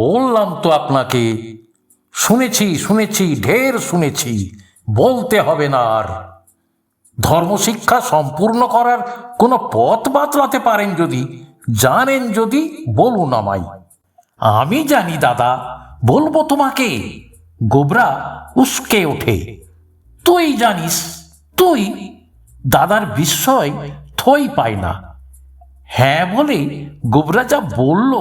বললাম তো আপনাকে, শুনেছি শুনেছি, ঢের শুনেছি, বলতে হবে না আর। ধর্মশিক্ষা সম্পূর্ণ করার কোনো পথ বাতলাতে পারেন যদি, জানেন যদি, বলুন আমায়। আমি জানি দাদা, বলব তোমাকে, গোবরা উস্কে ওঠে। তুই জানিস, তুই দাদার বিস্ময় থই পায় না। হ্যাঁ বলে গোবরা যা বলল,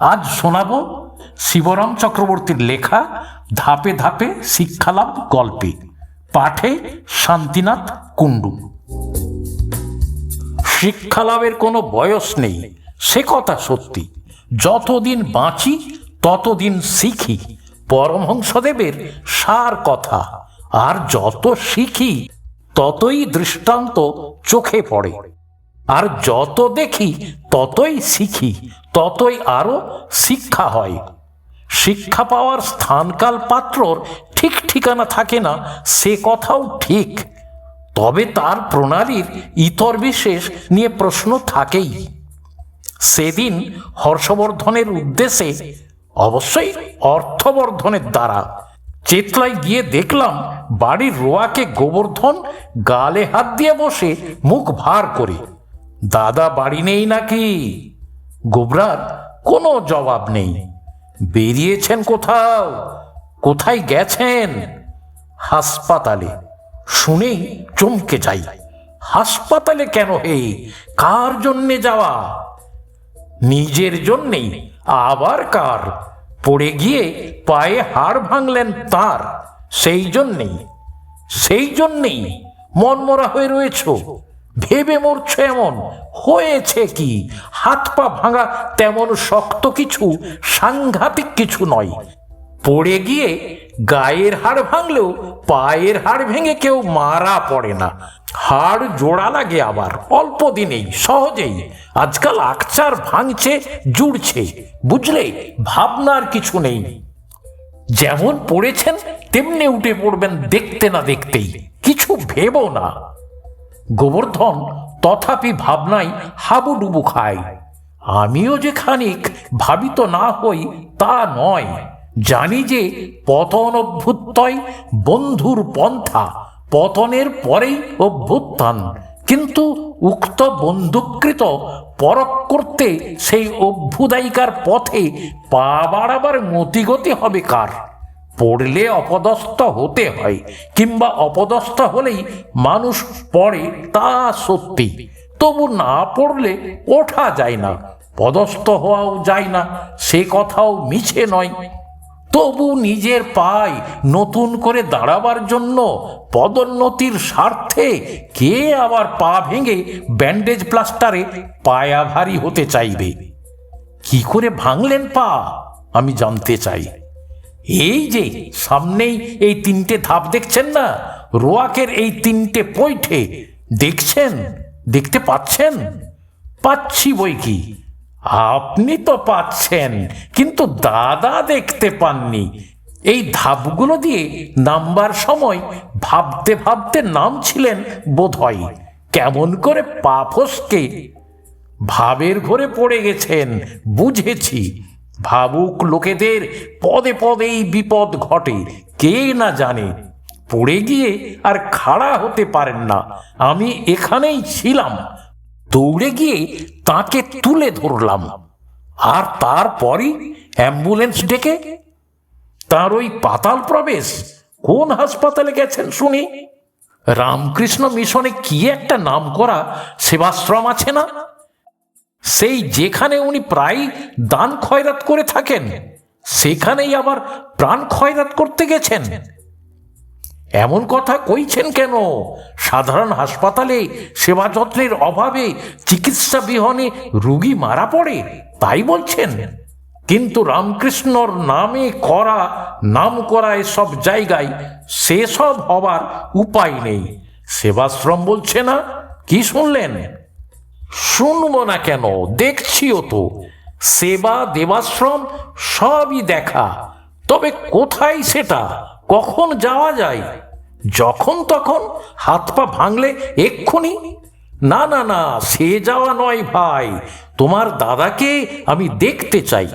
আজ শোনাবো শিবরাম চক্রবর্তীর লেখা ধাপে ধাপে শিক্ষালাভ গল্পে। পাঠে শান্তিনাথ কুণ্ডু। শিক্ষালাভের কোনো বয়স নেই, সে কথা সত্যি। যতদিন বাঁচি, ততদিন শিখি। পরমহংসদেবের সার কথা। আর যত শিখি, ততই দৃষ্টান্ত চোখে পড়ে। আর যত দেখি, ততই শিখি, ততই আরও শিক্ষা হয়। শিক্ষা পাওয়ার স্থানকাল পাত্রর ঠিক ঠিকানা থাকে না, সে কথাও ঠিক। তবে তার প্রণালীর ইতর বিশেষ নিয়ে প্রশ্ন থাকেই। সেদিন হর্ষবর্ধনের উদ্দেশ্যে, অবশ্যই অর্থবর্ধনের দ্বারা, চেতলায় গিয়ে দেখলাম বাড়ির রোয়াকে গোবর্ধন গালে হাত দিয়ে বসে মুখ ভার করে। দাদা বাড়ি নেই নাকি? গোবরার কোনো জবাব নেই। বেরিয়েছেন কোথাও? কোথায় গেছেন? হাসপাতালে। শুনেই চমকে যাই। হাসপাতালে কেন হে? কার জন্যে যাওয়া? নিজের জন্যেই। আবার কার? পড়ে গিয়ে পায়ে হাড় ভাঙলেন তার। সেই জন্যেই। সেই জন্যেই মনমরা হয়ে রয়েছ। ভেবে মরছ এমন? হয়েছে কি? হাত পা ভাঙা তেমন শক্ত কিছু, সাংঘাতিক কিছু নয়। পড়ে গিয়ে গায়ের হাড় ভাঙলেও পায়ের হাড় ভেঙে কেউ মারা পড়ে না। হাড় জোড়া লাগে আবার, অল্প দিনেই, সহজেই। আজকাল আকচার ভাঙছে, জুড়ছে। বুঝলে, ভাবনার কিছু নেই। যেমন পড়েছেন, তেমনি উঠে পড়বেন দেখতে না দেখতেই। কিছু ভেবো না। গোবর্ধন তথাপি ভাবনায় হাবুডুবু খায়। আমিও যে খানিক ভাবিত না হই তা নয়। জানি যে পতন অভ্যুত্তয় বন্ধুর পন্থা, পতনের পরেই অভ্যুত্থান, কিন্তু উক্ত বন্ধুকৃত পরক করতে সেই অভ্যুদায়িকার পথে পা বাড়াবার মতিগতি হবে কার? পড়লে অপদস্থ হতে হয়, কিংবা অপদস্থ হলেই মানুষ পড়ে তা সত্যি। তবু না পড়লে ওঠা যায় না, পদস্থ হওয়াও যায় না, সে কথাও মিছে নয়। তবু নিজের পায় নতুন করে দাঁড়াবার জন্য পদোন্নতির স্বার্থে কে আবার পা ভেঙে ব্যান্ডেজ প্লাস্টারে পায়া ভারী হতে চাইবে? কি করে ভাঙলেন পা? আমি জানতে চাই। এই যে, সামনেই এই তিনটে ধাপ দেখছেন না? রোয়াকের এই তিনটে পৈঠে দেখছেন? দেখতে পাচ্ছেন? পাচ্ছি বই কি? আপনি তো পাচ্ছেন, কিন্তু দাদা দেখতে পাননি। এই ধাপগুলো দিয়ে নামবার সময় ভাবতে ভাবতে নামছিলেন বোধ হয় কেমন করে পা ফসকে। ভাবের ঘরে পড়ে গেছেন, বুঝেছি। ভাবুক লোকেদের, পদে পদেই বিপদ ঘটে। কে না জানে, পড়ে গিয়ে আর খাড়া হতে পারেন না। আমি এখানেই ছিলাম, দৌড়ে গিয়ে তাকে তুলে ধরলাম। আর তারপরই অ্যাম্বুলেন্স ডেকে তার ওই পাতাল প্রবেশ কোন হাসপাতালে গেছেন শুনি? রামকৃষ্ণ মিশনে কি একটা নাম করা সেবাশ্রম আছে না? সেই যেখানে উনি প্রায় দান খয়রাত করে থাকেন, সেখানেই আবার প্রাণ খয়রাত করতে গেছেন। এমন কথা কইছেন কেন? সাধারণ হাসপাতালে সেবা যত্নের অভাবে চিকিৎসা বিহনে রুগী মারা পড়ে, তাই বলছেন। কিন্তু রামকৃষ্ণর নামে করা, নাম করা এসব জায়গায় সেসব হবার উপায় নেই। সেবাশ্রম বলছে না? কি শুনলেন? শুনব না কেন? দেখছিও তো। সেবা, দেবাশ্রম, সবই দেখা। তবে কোথায় সেটা? কখন যাওয়া যায়? যখন তখন হাত পা ভাঙলে এক্ষুনি? না না না, সে যাওয়া নয় ভাই। তোমার দাদাকে আমি দেখতে চাই।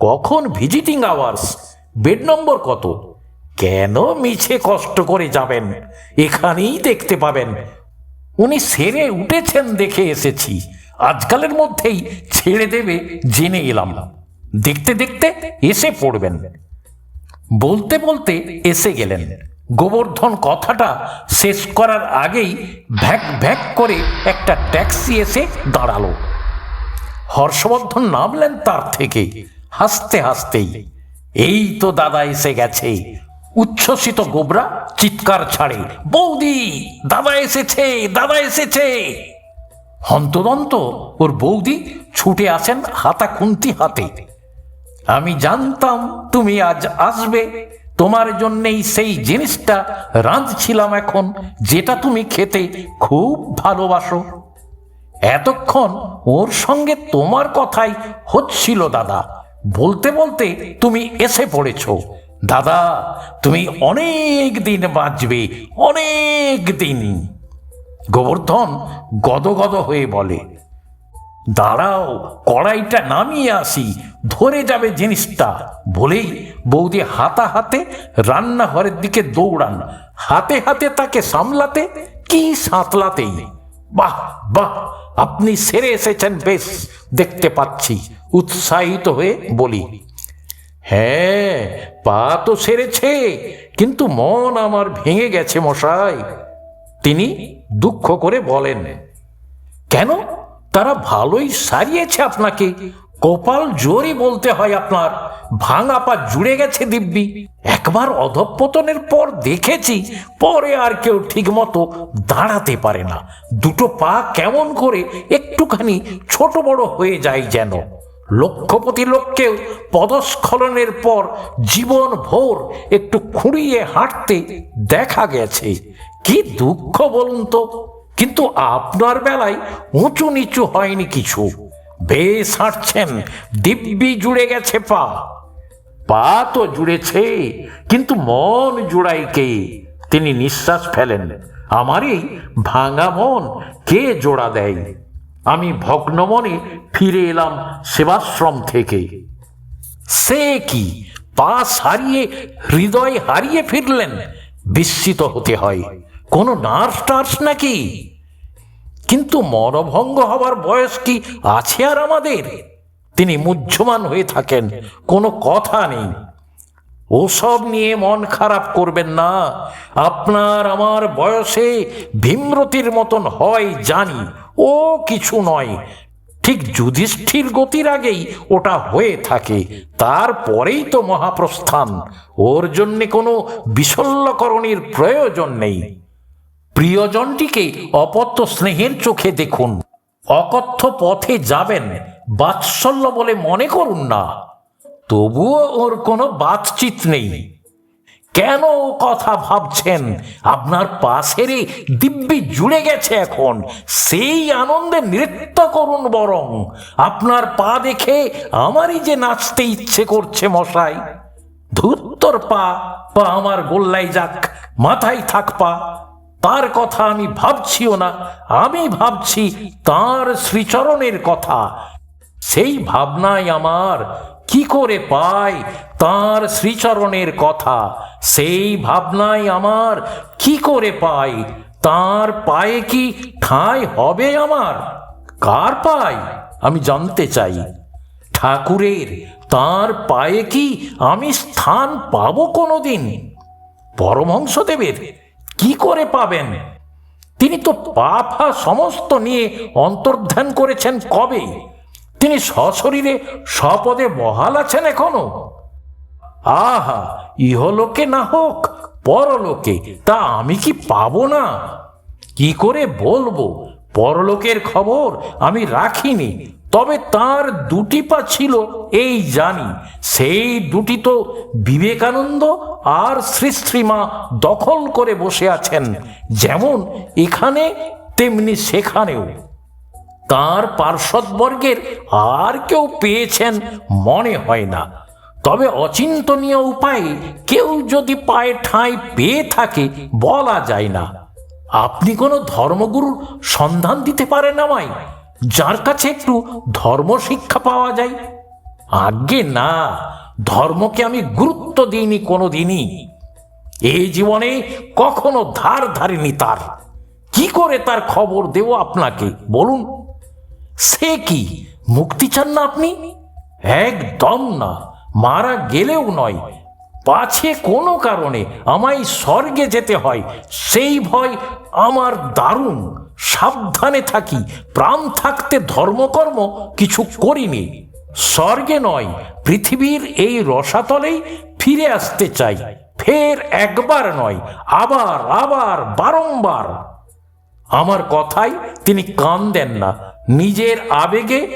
কখন ভিজিটিং আওয়ার্স? বেড নম্বর কত? কেন মিছে কষ্ট করে যাবেন? এখানেই দেখতে পাবেন। উনি সেরে উঠেছেন দেখে এসেছি। আজকালের মধ্যেই ছেড়ে দেবে, জেনে এলাম। না দেখতে দেখতে এসে পড়বেন। বলতে বলতে এসে গেলেন। গোবর্ধন কথাটা শেষ করার আগেই ভ্যাক ভ্যাক করে একটা ট্যাক্সি এসে দাঁড়াল। হর্ষবর্ধন নামলেন তার থেকে, হাসতে হাসতেই। এই তো দাদা এসে গেছে। উচ্ছ্বসিত গোবরা, চিৎকার ছাড়ে। বৌদি, দাদা এসেছে দাদা এসেছে। হন্তদন্ত ওর বৌদি ছুটে আসেন হাতা খুন্তি হাতে। আমি জানতাম তুমি আজ আসবে, তোমার জন্যেই সেই জিনিসটা রাঁধছিলাম এখন, যেটা তুমি খেতে খুব ভালোবাসো। এতক্ষণ ওর সঙ্গে তোমার কথাই হচ্ছিল, দাদা। বলতে বলতে তুমি এসে পড়েছ। দাদা, তুমি অনেক দিন বাঁচবে, অনেক দিন। গোবর্ধন গদগদ হয়ে বলে, দাঁড়াও, কড়াইটা নামিয়ে আসি, ধরে যাবে জিনিসটা। বলেই বৌদি হাতা হাতে রান্নাঘরের দিকে দৌড়ান। হাতে হাতে তাকে সামলাতে কি সাঁতলাতেই। বাহ বাহ, আপনি সেরে এসেছেন, বেশ, দেখতে পাচ্ছি। উৎসাহিত হয়ে বলি হ্যাঁ পা তো সেরেছে, কিন্তু মন আমার ভেঙে গেছে মশাই। তিনি দুঃখ করে বলেন, কেন? তারা ভালোই সারিয়েছে আপনাকে। কপাল জোরই বলতে হয় আপনার। ভাঙা পা জুড়ে গেছে দিব্যি। একবার অধঃপতনের পর দেখেছি, পরে আর কেউ ঠিকমতো দাঁড়াতে পারে না। দুটো পা কেমন করে একটুখানি ছোট বড় হয়ে যায় যেন। লক্ষপতি লোককেও পদস্খলনের পর জীবন ভোর একটু খুঁড়িয়ে হাঁটতে দেখা গেছে। কি দুঃখ বলুন তো? কিন্তু আপনার বেলায় উঁচু নিচু হয়নি কিছু। বেশ হাঁটছেন, দিব্যি জুড়ে গেছে পা। পা তো জুড়েছে, কিন্তু মন জুড়াই কে? তিনি নিঃশ্বাস ফেলেন। আমারই ভাঙা মন কে জোড়া দেয়? আমি ভগ্ন মনে ফিরে এলাম সেবাশ্রম থেকে। সে কি? পা হারিয়ে হৃদয় হারিয়ে ফিরলেন? বিস্মিত হতে হয়। কোনো নার্স টার্স নাকি? কিন্তু মরভঙ্গ হবার বয়স কি আছে আর আমাদের? তিনি মুহ্যমান হয়ে থাকেন, কোনো কথা নেই। ওসব নিয়ে মন খারাপ করবেন না। আপনার আমার বয়সে ভীমরতির মতন হয় জানি। ও কিছু নয়। ঠিক যুধিষ্ঠির গতির আগেই ওটা হয়ে থাকে। তারপরেই তো মহাপ্রস্থান। ওর জন্যে কোনো বিশল্যকরণের প্রয়োজন নেই। প্রিয়জনটিকে অপত্য স্নেহের চোখে দেখুন। অকথ্য পথে যাবেন। বাৎসল্য বলে মনে করুন না। তবুও ওর কোনো বাতচিত নেই। কেন কথা ভাবছেন? আপনার পাশেরই দিব্যি জুড়ে গেছে এখন। সেই আনন্দে নৃত্য করুন বরং। আপনার পা দেখে আমারই যে নাচতে ইচ্ছে করছে মশাই। ধুত্তর পা পা আমার গোল্লাই যাক, মাথায় থাক পা। তার কথা আমি ভাবছিও না, আমি ভাবছি তার শ্রীচরণের কথা। সেই ভাবনাই আমার কি করে পাই তার শ্রীচরণের কথা? সেই ভাবনাই আমার। কি করে পাই তার পায়ে কি ঠাঁই হবে আমার? কার পাই আমি জানতে চাই। ঠাকুরের তার পায়ে কি আমি স্থান পাব পাবো কোনোদিন? পরমহংসদেবের কি করে পাবেন? তিনি তো পাফা সমস্ত নিয়ে অন্তর্ধান করেছেন কবে? তিনি সশরীরে স্বপদে বহাল আছেন এখনও। আহা, ইহলোকে না হোক, পরলোকে, তা আমি কি পাবো না? কি করে বলব? পরলোকের খবর আমি রাখিনি, তবে তার দুটি পা ছিল এই জানি, সেই দুটি তো বিবেকানন্দ আর শ্রী শ্রীমা দখল করে বসে আছেন, যেমন এখানে, তেমনি সেখানেও। তার পার্শ্বদবর্গের আর কেউ পেয়েছেন মনে হয় না। তবে অচিন্তনীয় উপায়ে কেউ যদি পায়ে ঠাঁই পেয়ে থাকে, বলা যায় না। আপনি কোনো ধর্মগুরুর সন্ধান দিতে পারেন আমায়, যার কাছে একটু ধর্ম শিক্ষা পাওয়া যায়? আজ্ঞে না, ধর্মকে আমি গুরুত্ব দিইনি কোনো দিনই এই জীবনে কখনো ধার ধারিনি তার। কি করে তার খবর দেব আপনাকে, বলুন? সে কি? মুক্তি চান না আপনি? একদম না। মারা গেলেও নয়। পাছে কোনো কারণে আমায় স্বর্গে যেতে হয়, সেই ভয় আমার দারুণ। সাবধানে থাকি, প্রাণ থাকতে ধর্মকর্ম কিছু করিনি। স্বর্গে নয়, পৃথিবীর এই রসাতলেই ফিরে আসতে চাই। ফের একবার নয়, আবার আবার, বারংবার। আমার কথায় তিনি কান দেন না। নিজের আবেগে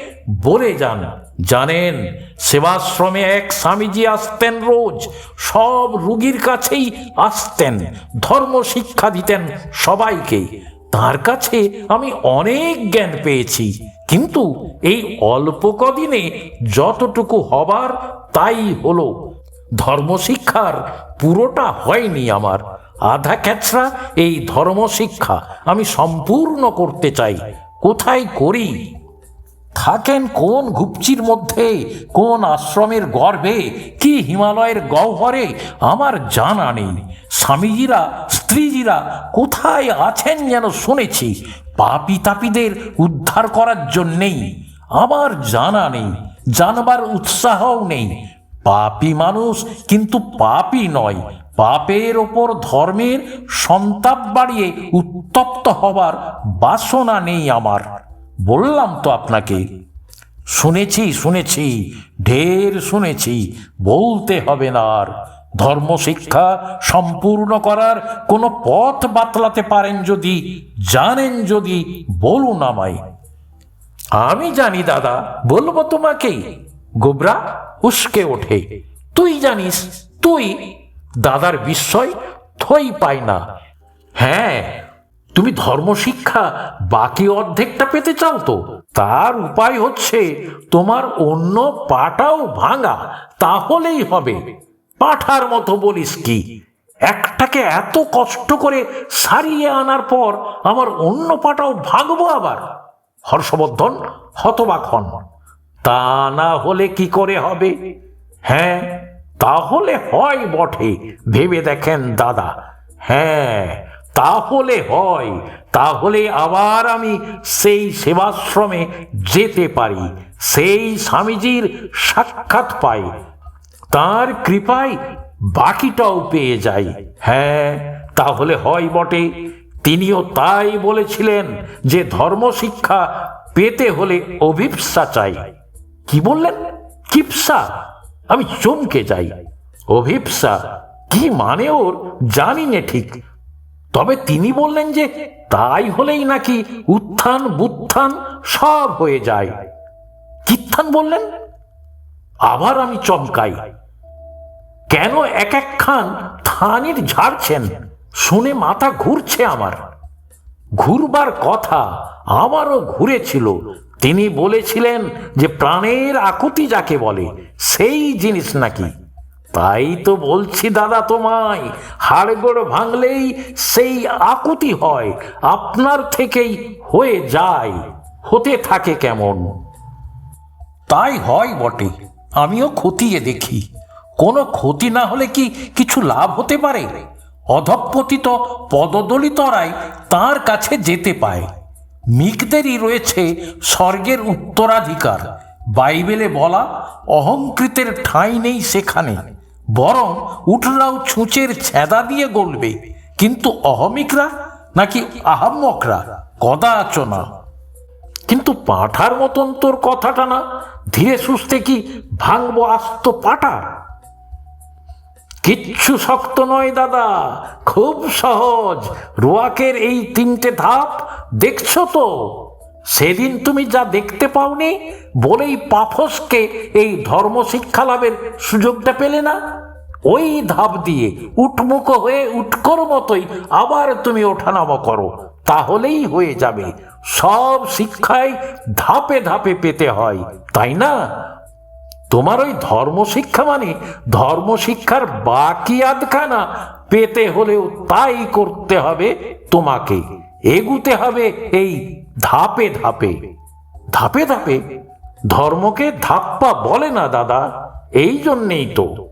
বলে যান। জানেন, সেবাশ্রমে এক স্বামীজি আসতেন রোজ। সব রুগীর কাছেই আসতেন। ধর্ম শিক্ষা দিতেন সবাইকে। তার কাছে আমি অনেক জ্ঞান পেয়েছি। কিন্তু এই অল্প কদিনে যতটুকু হবার তাই হলো। ধর্মশিক্ষার পুরোটা হয়নি আমার। আধা ক্যাচরা এই ধর্মশিক্ষা আমি সম্পূর্ণ করতে চাই। কোথায় করি? থাকেন কোন গুপচির মধ্যে? কোন আশ্রমের গর্ভে? কি হিমালয়ের গহ্বরে? আমার জানা নেই। স্বামীজিরা, স্ত্রীজিরা কোথায় আছেন যেন শুনেছি? পাপি তাপিদের উদ্ধার করার জন্যেই। আমার জানা নেই, জানবার উৎসাহও নেই। পাপী মানুষ কিন্তু পাপই নয় পাপের ওপর ধর্মের সন্তাপ বাড়িয়ে উত্তপ্ত হবার বাসনা নেই আমার। বললাম তো আপনাকে, শুনেছি শুনেছি, ঢের শুনেছি, বলতে হবে না আর। ধর্মশিক্ষা সম্পূর্ণ করার কোনো পথ বাতলাতে পারেন যদি, জানেন যদি, বলুন আমায়। আমি জানি দাদা, বলব তোমাকে, গোবরা উস্কে ওঠে। তুই জানিস, তুই দাদার বিস্ময় থই পায় না। হ্যাঁ তুমি ধর্মশিক্ষা বাকি অর্ধেকটা পেতে চাও তো। তার উপায় হচ্ছে তোমার অন্য পাটাও ভাঙা, তাহলেই হবে। পাঠার মতো বলিস কি? একটাকে এত কষ্ট করে সারিয়ে আনার পর আমার অন্য পাটাও ভাঙবো আবার। হর্ষবর্ধন হতবাক হন। তা না হলে কি করে হবে? হ্যাঁ তাহলে হয় বটে, ভেবে দেখেন দাদা। হ্যাঁ তাহলে হয়, তাহলে আবার আমি সেই সেবাশ্রমে যেতে পারি, সেই স্বামীজির সাক্ষাৎ পাই। তার কৃপায় বাকিটাও পেয়ে যাই। হ্যাঁ তাহলে হয় বটে। তিনিও তাই বলেছিলেন যে ধর্মশিক্ষা পেতে হলে অভিপ্সা চাই। কি বললেন? কিপসা? আমি চমকে যাই। অভিপ্সা, কি মানে ওর জানি না ঠিক। তবে তিনি বললেন যে তাই হলেই নাকি উত্থান, বুত্থান সব হয়ে যায়। কিত্থান বললেন? আবার আমি চমকাই। কেন এক এক খান থানির ঝাড়ছেন? শুনে মাথা ঘুরছে আমার। ঘুরবার কথা আমারও ঘুরেছিল। তিনি বলেছিলেন যে প্রাণের আকুতি যাকে বলে, সেই জিনিস নাকি। তাই তো বলছি দাদা তোমায়, হাড়গোড় ভাঙলেই সেই আকুতি হয়, আপনার থেকেই হয়ে যায়, হতে থাকে কেমন? তাই হয় বটে, আমিও খতিয়ে দেখি। কোনো ক্ষতি না হলে কি কিছু লাভ হতে পারে? অধপতিত পদদলিতরাই তার কাছে যেতে পায়। মিকদেরই রয়েছে স্বর্গের উত্তরাধিকার। বাইবেলে বলা, অহংকৃতের ঠাঁই নেই সেখানে, বরং উঠরাও ছুঁচের ছেদা দিয়ে গলবে। কিন্তু অহমিকরা নাকি আহাম্মকরা? কদাচ না কিন্তু পাঁঠার মতন তোর কথাটা না? ধীরে সুস্থে কি ভাঙবো আস্ত পাটা? কিচ্ছু শক্ত নয়, দাদা। খুব সহজ। রোয়াকের এই তিনটে ধাপ দেখছ তো? সেদিন তুমি যা দেখতে পাওনি, বলেই পাফসকে এই ধর্ম শিক্ষা লাভের সুযোগটা পেলে না? ওই ধাপ দিয়ে উঠমুখ হয়ে উৎকর মতোই আবার তুমি ওঠানামা করো। তাহলেই হয়ে যাবে। সব শিক্ষায় ধাপে ধাপে পেতে হয়, তাই না? তোমার ওই ধর্মশিক্ষা মানে ধর্মশিক্ষার বাকি আধখানা পেতে হলেও তাই করতে হবে তোমাকে। এগুতে হবে এই ধাপে ধাপে। ধাপে ধাপে ধর্মকে ধাপ্পা বলে না দাদা, এই জন্যেই তো।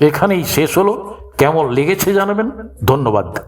এখানেই শেষ হলো। কেমন লেগেছে জানাবেন? ধন্যবাদ।